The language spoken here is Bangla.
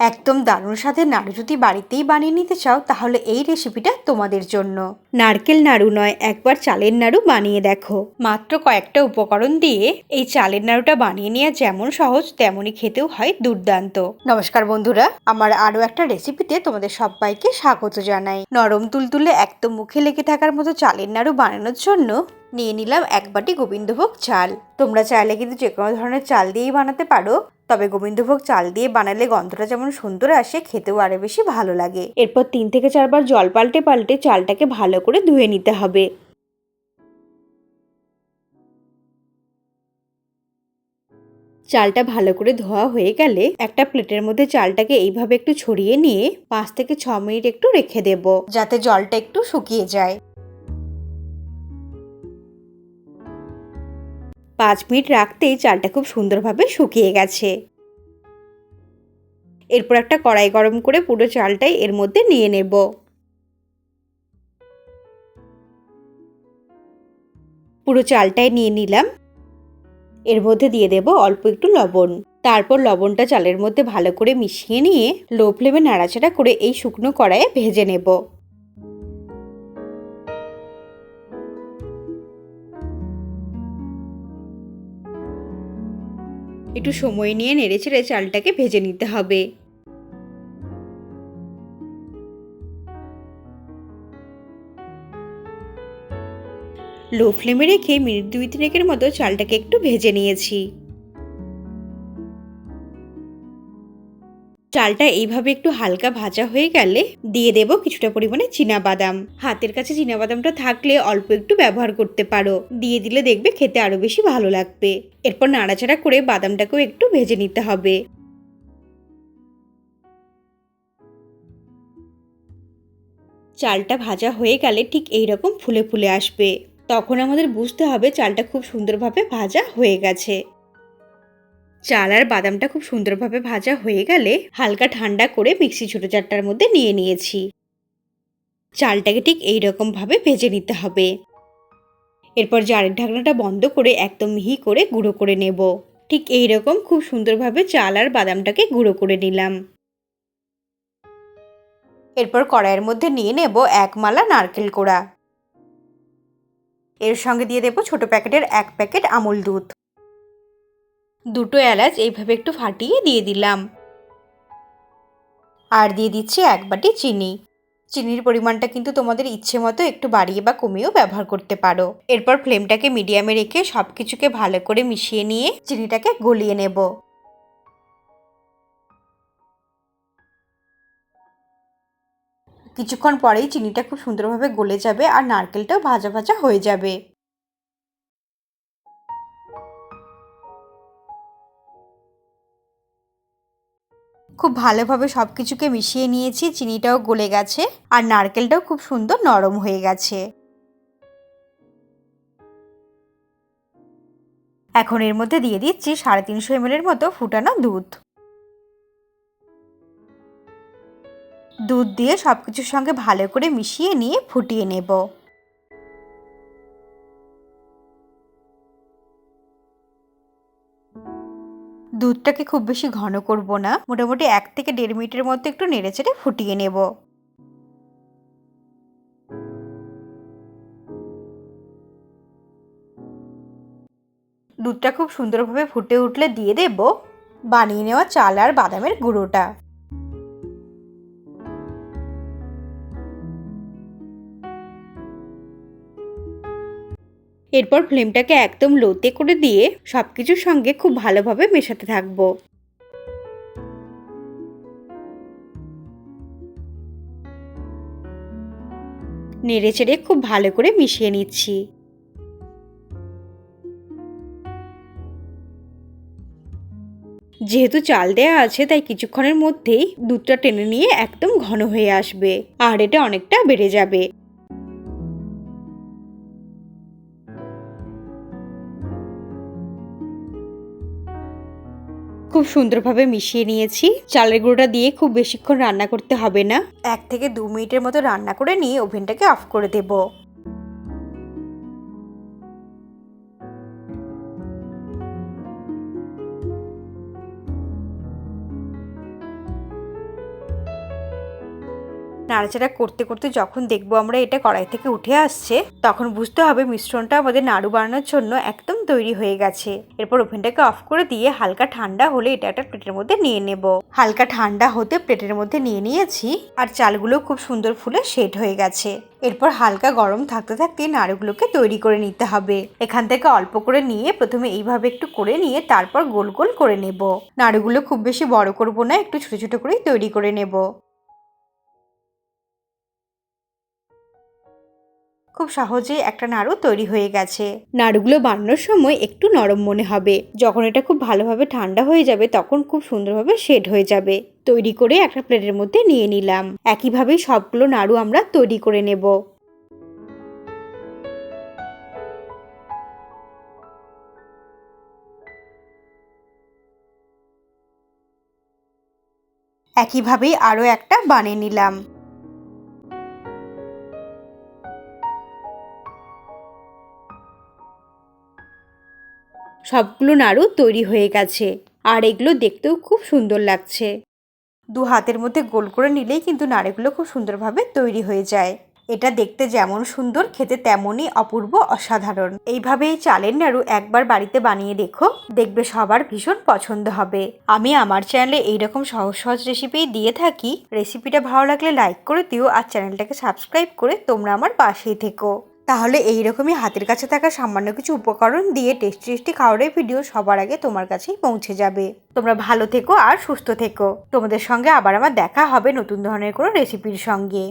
একদম দারুণ সাথে নাড়ু যদি বাড়িতেই বানিয়ে নিতে চাও, তাহলে এই রেসিপিটা তোমাদের জন্য। নারকেল নাড়ু নয়, একবার চালের নাড়ু বানিয়ে দেখো। মাত্র কয়েকটা উপকরণ দিয়ে এই চালের নাড়ুটা বানিয়ে নেওয়া যেমন সহজ, তেমনই খেতেও হয় দুর্দান্ত। নমস্কার বন্ধুরা, আমার আরও একটা রেসিপিতে তোমাদের সবাইকে স্বাগত জানাই। নরম তুলতুলে একদম মুখে লেগে থাকার মতো চালের নাড়ু বানানোর জন্য নিয়ে নিলাম এক বাটি গোবিন্দভোগ চাল। তোমরা চাইলে কিন্তু যে কোনো ধরনের চাল দিয়েই বানাতে পারো, তবে গোবিন্দভোগ চাল দিয়ে বানালে গন্ধটা যেমন সুন্দর আসে, খেতেও আরও বেশি ভালো লাগে। এরপর তিন থেকে চারবার জল পাল্টে পাল্টে চালটাকে ভালো করে ধুয়ে নিতে হবে। চালটা ভালো করে ধোয়া হয়ে গেলে একটা প্লেটের মধ্যে চালটাকে এইভাবে একটু ছড়িয়ে নিয়ে পাঁচ থেকে ছ মিনিট একটু রেখে দেব, যাতে জলটা একটু শুকিয়ে যায়। পাঁচ মিনিট রাখতেই চালটা খুব সুন্দরভাবে শুকিয়ে গেছে। এরপর একটা কড়াই গরম করে পুরো চালটাই এর মধ্যে নিয়ে নেব। পুরো চালটাই নিয়ে নিলাম। এর মধ্যে দিয়ে দেব অল্প একটু লবণ। তারপর লবণটা চালের মধ্যে ভালো করে মিশিয়ে নিয়ে লো ফ্লেমে নাড়াচাড়া করে এই শুকনো কড়াইয়ে ভেজে নেব। একটু সময় নিয়ে নেড়ে চেড়ে চালটাকে ভেজে নিতে হবে। লো ফ্লেমে রেখে মিনিট দুই তিনেকের মতো চালটাকে একটু ভেজে নিয়েছি। চালটা এইভাবে একটু হালকা ভাজা হয়ে গেলে দিয়ে দেব কিছুটা পরিমাণে বাদাম হাতের কাছে বাদামটা থাকলে অল্প একটু ব্যবহার করতে পারো। দিয়ে দিলে দেখবে খেতে আরও বেশি ভালো লাগবে। এরপর নাড়াচাড়া করে বাদামটাকেও একটু ভেজে নিতে হবে। চালটা ভাজা হয়ে গেলে ঠিক এইরকম ফুলে ফুলে আসবে। তখন আমাদের বুঝতে হবে চালটা খুব সুন্দরভাবে ভাজা হয়ে গেছে। চাল আর বাদামটা খুব সুন্দরভাবে ভাজা হয়ে গেলে হালকা ঠান্ডা করে মিক্সি ছোটো চারটার মধ্যে নিয়ে নিয়েছি। চালটাকে ঠিক এই ভাবে ভেজে নিতে হবে। এরপর জারের ঢাকনাটা বন্ধ করে একদম মিহি করে গুঁড়ো করে নেব। ঠিক এই রকম খুব সুন্দরভাবে চাল আর বাদামটাকে গুঁড়ো করে নিলাম। এরপর কড়াইয়ের মধ্যে নিয়ে নেব এক মালা নারকেল কোড়া। এর সঙ্গে দিয়ে দেবো ছোট প্যাকেটের এক প্যাকেট আমুল দুধ। দুটো এলাচ এইভাবে একটু ফাটিয়ে দিয়ে দিলাম। আর দিয়ে দিচ্ছি এক বাটি চিনি। চিনির পরিমাণটা কিন্তু তোমাদের ইচ্ছে মতো একটু বাড়িয়ে বা কমিয়েও ব্যবহার করতে পারো। এরপর ফ্লেমটাকে মিডিয়ামে রেখে সব কিছুকে ভালো করে মিশিয়ে নিয়ে চিনিটাকে গলিয়ে নেব। কিছুক্ষণ পরেই চিনিটা খুব সুন্দরভাবে গলে যাবে আর নারকেলটাও ভাজা ভাজা হয়ে যাবে। খুব ভালোভাবে সব কিছুকে মিশিয়ে নিয়েছি, চিনিটাও গলে গেছে আর নারকেলটাও খুব সুন্দর নরম হয়ে গেছে। এখন এর মধ্যে দিয়ে দিচ্ছি সাড়ে তিনশো এমএলের মতো ফুটানো দুধ। দুধ দিয়ে সব কিছুর সঙ্গে ভালো করে মিশিয়ে নিয়ে ফুটিয়ে নেব। দুধটাকে খুব বেশি ঘন করব না। মোটামুটি এক থেকে দেড় মিনিটের মতো একটু নেড়ে চেড়ে ফুটিয়ে নেব। দুধটা খুব সুন্দরভাবে ফুটে উঠলে দিয়ে দেব। বানিয়ে নেওয়া চাল আর বাদামের গুঁড়োটা। এরপর ফ্লেমটাকে একদম লোতে করে দিয়ে সব কিছুর সঙ্গে খুব ভালোভাবে মেশাতে থাকব। নেড়ে চেড়ে খুব ভালো করে মিশিয়ে নিচ্ছি। যেহেতু চাল দেয়া আছে, তাই কিছুক্ষণের মধ্যেই দুধটা টেনে নিয়ে একদম ঘন হয়ে আসবে, আর এটা অনেকটা বেড়ে যাবে। খুব সুন্দরভাবে মিশিয়ে নিয়েছি। চালের গুঁড়োটা দিয়ে খুব বেশিক্ষণ রান্না করতে হবে না। এক থেকে দু মিনিটের মতো রান্না করে নিয়ে ওভেনটাকে অফ করে দেব। নাড়াচাড়া করতে করতে যখন দেখব আমরা এটা কড়াই থেকে উঠে আসছে, তখন বুঝতে হবে মিশ্রণটা আমাদের নাড়ু বানানোর জন্য একদম তৈরি হয়ে গেছে। এরপর ওভেনটাকে অফ করে দিয়ে হালকা ঠান্ডা হলে এটা একটা প্লেটের মধ্যে নিয়ে নেব। হালকা ঠান্ডা হতে প্লেটের মধ্যে নিয়ে নিয়েছি আর চালগুলো খুব সুন্দর ফুলে সেট হয়ে গেছে। এরপর হালকা গরম থাকতে থাকতে নাড়ুগুলোকে তৈরি করে নিতে হবে। এখান থেকে অল্প করে নিয়ে প্রথমে এইভাবে একটু করে নিয়ে তারপর গোল গোল করে নেব। নাড়ুগুলো খুব বেশি বড় করব না, একটু ছোট ছোট করেই তৈরি করে নেব। খুব সহজেই একটা নাড়ু তৈরি হয়ে গেছে। নাড়ুগুলো বানানোর সময় একটু নরম মনে হবে। যখন এটা খুব ভালোভাবে ঠান্ডা হয়ে যাবে তখন খুব সুন্দরভাবে শেড হয়ে যাবে। তৈরি করে একটা প্লেটের মধ্যে নিয়ে নিলাম। একইভাবেই সবগুলো নাড়ু আমরা তৈরি করে নেব। একইভাবেই আরও একটা বানিয়ে নিলাম। সবগুলো নাড়ু তৈরি হয়ে গেছে। আর এগুলো দেখতেও খুব সুন্দর লাগছে। দু হাতের মধ্যে গোল করে নিলেই কিন্তু নাড়ুগুলো খুব সুন্দরভাবে তৈরি হয়ে যায়। এটা দেখতে যেমন সুন্দর, খেতে তেমনই অপূর্ব, অসাধারণ। এইভাবে এই চালের নাড়ু একবার বাড়িতে বানিয়ে দেখো, দেখবে সবার ভীষণ পছন্দ হবে। আমি আমার চ্যানেলে এইরকম সহজ সহজ রেসিপি দিয়ে থাকি। রেসিপিটা ভালো লাগলে লাইক করে দিও আর চ্যানেলটাকে সাবস্ক্রাইব করে তোমরা আমার পাশেই থেকো। তাহলে এই রকমই হাতের কাছে থাকা সামান্য কিছু উপকরণ দিয়ে টেস্টি টেস্টি খাওয়ারের ভিডিও সবার আগে তোমার কাছেই পৌঁছে যাবে। তোমরা ভালো থেকো আর সুস্থ থেকো। তোমাদের সঙ্গে আবার আমার দেখা হবে নতুন ধরনের কোনো রেসিপির সঙ্গে।